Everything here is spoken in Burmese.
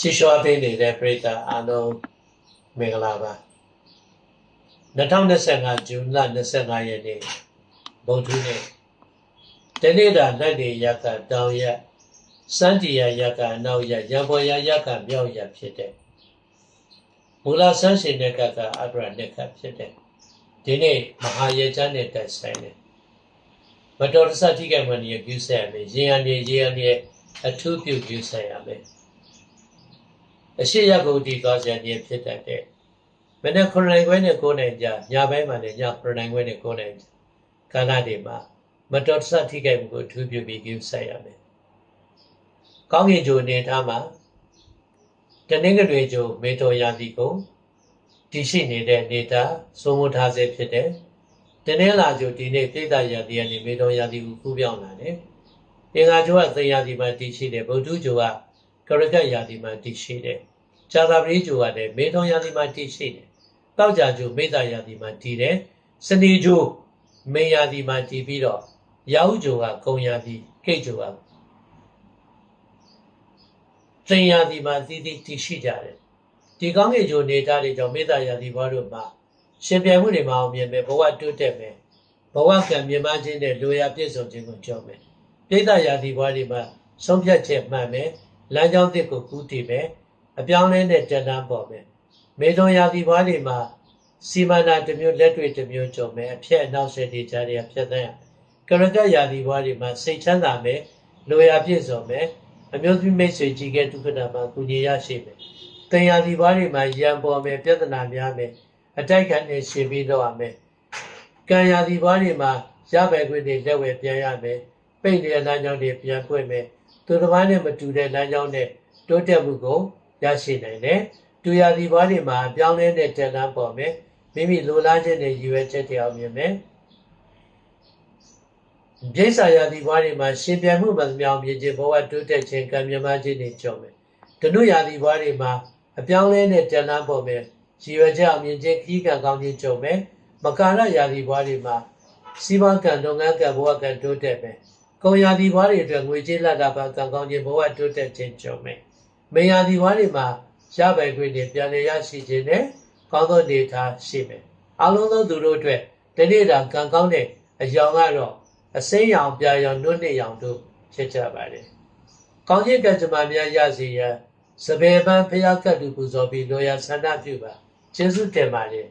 ချီရှောပေးနေတဲ့ပရိသတ်အားလုံးမင်္ဂလာပါ2025ဇွန်လ25ရက်နေ့ဗုဒ္ဓနေ့တနေ့တာလက်တွေရက်ကတောင်ရက်စန္တီယာရက်ကအနောက်ရက်ရံပေါ်ရရက်ကမြောက်ရက်ဖြစ်တဲ့မူလဆန်းရှင်တဲ့ကကအဒရနဲ့ကဖြစ်တဲ့ဒီနေ့မဟာရေချမ်းနဲ့တိုက်ဆိုင်တယ်မတော်တဆထိခိုက်မှန်ရပြုဆက်ရမယ်ရေရန်ရေရေရန်ရဲ့အထူးပြုပြုဆက်ရမယ် အရှိရဂုတ်တီသွားစရာနေဖြစ်တတ်တဲ့မနေ့9နိုင်ခွဲနဲ့9နိုင်ကြညပိုင်းမှာလည်းည9နိုင်ခွဲနဲ့9နိုင်ကာလတွေမှာမတော်တဆထိခိုက်မှုကိုအထူးပြုပြီးပြုဆက်ရမယ်။ကောင်းကင်ဂျိုအနေထားမှာတနင်္ဂနွေဂျိုမေတော်ရာသီကိုတည်ရှိနေတဲ့နေတာစိုးမိုးထားစေဖြစ်တဲ့တနင်္လာဂျိုဒီနေ့ပြည်သားရာသီကနေမေတော်ရာသီကိုကူးပြောင်းလာတယ်။အင်္ဂါဂျိုကသေရာသီမှာတည်ရှိတယ်ဗုဒ္ဓဂျိုက ကရကတ်ယာတိမှာတည်ရှိတယ်။ဇာတာပရိဂျိုကလည်းမေထုံယာတိမှာတည်ရှိတယ်။တောက်ကြဂျိုမေတ္တာယာတိမှာတည်တယ်။စနေဂျိုမေယာတိမှာတည်ပြီးတော့ရာဟုဂျိုကဂုံယာတိကိတ်ဂျိုကသင်ယာတိမှာတည်တည်တည်ရှိကြတယ်။ဒီကောင်းကင်ဂျိုနေတာတွေကြောင့်မေတ္တာယာတိဘွားတို့မှာရှင်ပြိုင်မှုတွေမှာအောင်မြင်မယ်ဘဝတိုးတက်မယ်ဘဝကံမြင်မခြင်းနဲ့လိုရာပြည့်စုံခြင်းကိုကြောက်မယ်။မေတ္တာယာတိဘွားတွေမှာဆုံးဖြတ်ချက်မှန်မယ်။ လမ်းကြောင်းသစ်ကိုကူးတည်မယ်အပြောင်းလဲနဲ့တက်တန်းပေါ်မယ်မေသွန်ရာသီဘွားတွေမှာစီမန္တာတစ်မျိုးလက်တွေတစ်မျိုးကြုံမယ်အဖြက်အနောက်ဆက်တွေကြားတွေဖြတ်သန်းရကရကတ်ရာသီဘွားတွေမှာစိတ်ချမ်းသာမယ်လိုရာပြည့်စုံမယ်အမျိုးသမီးမိတ်ဆွေကြီးကဲဒုက္ခနာမှာကုညီရရှိမယ်တင်ရာသီဘွားတွေမှာရံပေါ်မယ်ပြဿနာများမယ်အတိုက်ခံနေရှင်ပြီးတော့ရမယ်ကံရာသီဘွားတွေမှာရပဲခွင့်တွေလက်ဝဲပြန်ရမယ်ပိတ်နေတဲ့လမ်းကြောင်းတွေပြန်ပွင့်မယ် သူတစ်ပါးနဲ့မတူတဲ့လမ်းကြောင်းနဲ့တိုးတက်မှုကိုရရှိနိုင်တယ်။တူရာသီဘွားတွေမှာအပြောင်းလဲတဲ့တက်လန်းပေါ်မယ်။မိမိလိုလားချက်နဲ့ရည်ရွယ်ချက်တွေအောင်မြင်မယ်။ပြိဿာရာသီဘွားတွေမှာရှင်ပြိုင်မှုမှန်သမျှအောင်မြင်ခြင်းဘဝတိုးတက်ခြင်းကံမြမခြင်းတွေကြောင့်မယ်။ဒနုရာသီဘွားတွေမှာအပြောင်းလဲတဲ့တက်လန်းပေါ်မယ်။ရည်ရွယ်ချက်အောင်မြင်ခြင်းခီးကံကောင်းခြင်းကြောင့်မယ်။မကာရရာသီဘွားတွေမှာစီးပွားကံလုပ်ငန်းကံဘဝကံတိုးတက်မယ်။ ကုံရာသီဘွားတွေအတွက်ငွေကြေးလက်တာပါကံကောင်းခြင်းဘဝတိုးတက်ခြင်းကြုံမယ်။မေယာသီဘွားတွေမှာရပိုင်ခွင့်တွေပြန်လည်ရရှိခြင်းနဲ့ကောင်းသောနေထားရှိမယ်။အလုံးစုံသူတို့အတွက်ဒီနေ့တာကံကောင်းတဲ့အယောင်ကတော့အစိမ်းရောင်ပြာရောင်နှုတ်နှစ်ရောင်တို့ဖြစ်ကြပါတယ်။ကောင်းခြင်းကံကြမ္မာများရစေရန်စပယ်ပန်းဖျားကတ်တူပူဇော်ပြီးလောရဆန္ဒပြုပါကျေးဇူးတင်ပါတယ်